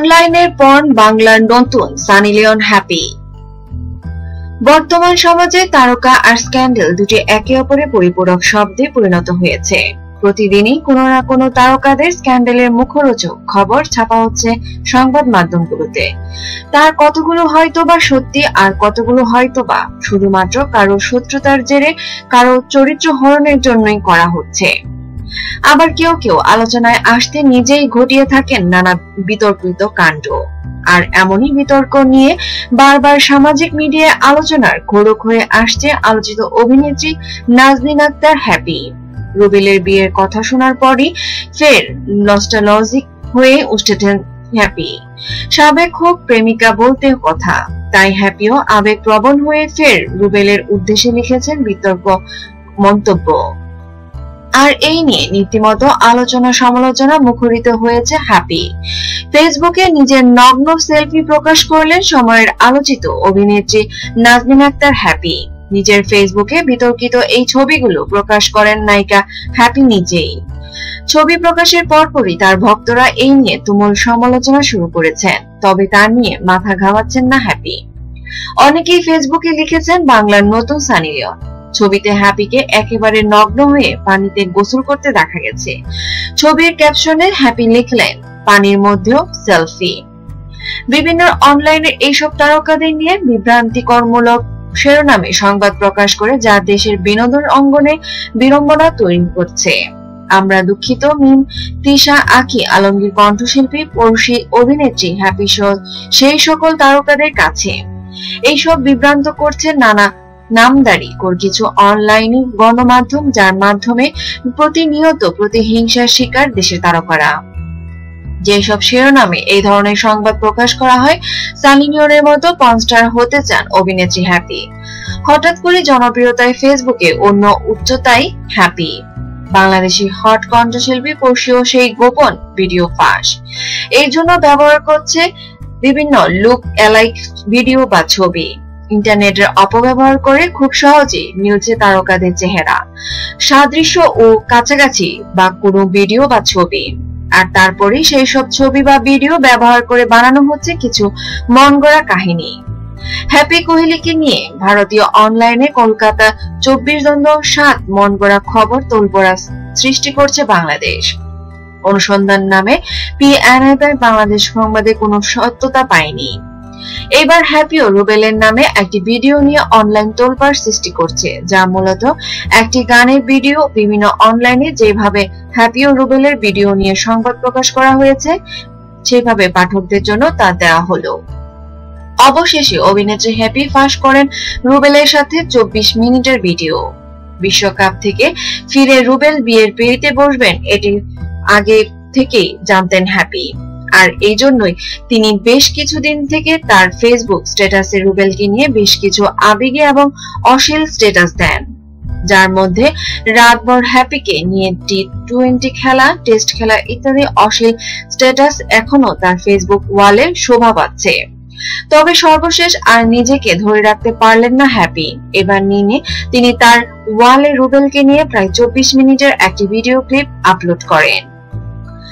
অনলাইনের পর্ন বাংলার নতুন। Sunny Leone happy. বর্তমান সমাজে তারকা আর স্ক্যান্ডেল দুটি একে অপরের পরিপূরক শব্দে পরিণত হয়েছে। প্রতিদিনই কোনো না কোনো তারকাদের স্ক্যান্ডেলের মুখরোচক খবর ছাপা হচ্ছে সংবাদ মাধ্যমগুলোতে। তার কতগুলো হয়তো বা সত্যি আর কতগুলো হয়তো বা শুধুমাত্র কারও শত্রুতার জেরে কারও চরিত্র হরণের জন্যই করা হচ্ছে। আবার কেউ কেউ আলোচনায় আসতে নিজেই ঘটিয়ে থাকেন নানা বিতর্কিত কাণ্ড। আর এমনই বিতর্ক নিয়ে বারবার সামাজিক মিডিয়ায় আলোচনার ঘোরক হয়ে আসছে আলোচিত অভিনেত্রী নাজনীন আক্তার হ্যাপি। রুবেলের বিয়ের কথা শোনার পরই ফের নস্টালজিক হয়ে উঠেছেন হ্যাপি। সাবেক হোক প্রেমিকা বলতে কথা, তাই হ্যাপিও আবেগ প্রবণ হয়ে ফের রুবেলের উদ্দেশ্যে লিখেছেন বিতর্ক মন্তব্য। আর এই নিয়ে নীতিমতো আলোচনা সমালোচনা মুখরিত হয়েছে হ্যাপি ফেসবুকে নিজের নগ্ন সেলফি প্রকাশ করলেন সময়ের আলোচিত অভিনেত্রী নাজমিন আক্তার হ্যাপি নিজের ফেসবুকে বিতর্কিত এই ছবিগুলো প্রকাশ করেন নায়িকা হ্যাপি নিজেই। ছবি প্রকাশের পরপরই তার ভক্তরা এই নিয়ে তুমুল সমালোচনা শুরু করেছেন, তবে তা নিয়ে মাথা ঘামাচ্ছেন না হ্যাপি অনেকেই ফেসবুকে লিখেছেন বাংলার নতুন সানি লিওন। ছবিতে হ্যাপিকে একেবারে নগ্ন হয়ে পানিতে গোসল করতে দেখা গেছে। ছবির ক্যাপশনে হ্যাপি লিখলেন, পানির মধ্যেও সেলফি। বিভিন্ন অনলাইনে এইসব তারকাদের নিয়ে বিভ্রান্তিকরমূলক শিরোনামে সংবাদ প্রকাশ করে যা দেশের বিনোদন অঙ্গনে বিড়ম্বনা তৈরি করছে। আমরা দুঃখিত, মিম। তিশা আকি, আলমগীর কণ্ঠশিল্পী, পড়শি, অভিনেত্রী, হ্যাপি সেই সকল তারকাদের কাছে। এইসব বিভ্রান্ত করছে নানা নামদারি কিছু অনলাইন গণমাধ্যম, যার মাধ্যমে প্রতিনিয়ত প্রতিহিংসার শিকার দেশের তারকারা। যেসব শিরোনামে এই ধরনের সংবাদ প্রকাশ করা হয় সালিনিয়নের মতো পনস্টার হতে চান অভিনেত্রী হ্যাপি। হঠাৎ করে জনপ্রিয়তায় ফেসবুকে অন্য উচ্চতায় হ্যাপি। বাংলাদেশি হট কণ্ঠশিল্পী পরশিও সেই গোপন ভিডিও ফাঁস। এই জন্য ব্যবহার করছে বিভিন্ন লুক অ্যালাইক ভিডিও বা ছবি। ইন্টারনেটের অপব্যবহার করে খুব সহজেই মিলছে তারকাদের চেহারা। সাদৃশ্য ও কাছাকাছি বা কোনো ভিডিও বা ছবি। আর তারপরে সেই সব ছবি বা ভিডিও ব্যবহার করে বানানো হচ্ছে কিছু মন গড়া কাহিনী। হ্যাপি কোহলিকে নিয়ে ভারতীয় অনলাইনে কলকাতা চব্বিশ দ্বন্দ্ব সাত মন গড়া খবর তোলপড়া সৃষ্টি করছে বাংলাদেশ। অনুসন্ধান নামে পিএনআই বাংলাদেশ সংবাদে কোনো সত্যতা পায়নি। এবার হ্যাপিও রুবেলের নামে একটি ভিডিও নিয়ে অনলাইন তোলপাড় সৃষ্টি করছে, যা মূলত একটি গানের ভিডিও বিভিন্ন অনলাইনে যেভাবে হ্যাপিও রুবেলের ভিডিও নিয়ে সংবাদ প্রকাশ করা হয়েছে, সেভাবে পাঠকদের জন্য তা দেওয়া হলো। অবশেষে অভিনেত্রী হ্যাপি ফাঁস করেন রুবেলের সাথে চব্বিশ মিনিটের ভিডিও। বিশ্বকাপ থেকে ফিরে রুবেল বিয়ের পেরিতে বসবেন, এটি আগে থেকেই জানতেন হ্যাপি আর এই জন্যই তিনি বেশ কিছুদিন থেকে তার ফেসবুক স্ট্যাটাসে রুবেলকে নিয়ে বেশ কিছু আবেগে এবং অশ্লীল স্ট্যাটাস দেন। যার মধ্যে রাতভর হ্যাপিকে নিয়ে টি টোয়েন্টি খেলা টেস্ট খেলা ইত্যাদি অশ্লীল স্ট্যাটাস এখনও তার ফেসবুক ওয়ালে শোভা পাচ্ছে। তবে সর্বশেষ আর নিজেকে ধরে রাখতে পারলেন না হ্যাপি। এবার নিয়ে তিনি তার ওয়ালে রুবেলকে নিয়ে প্রায় চব্বিশ মিনিটের একটি ভিডিও ক্লিপ আপলোড করেন।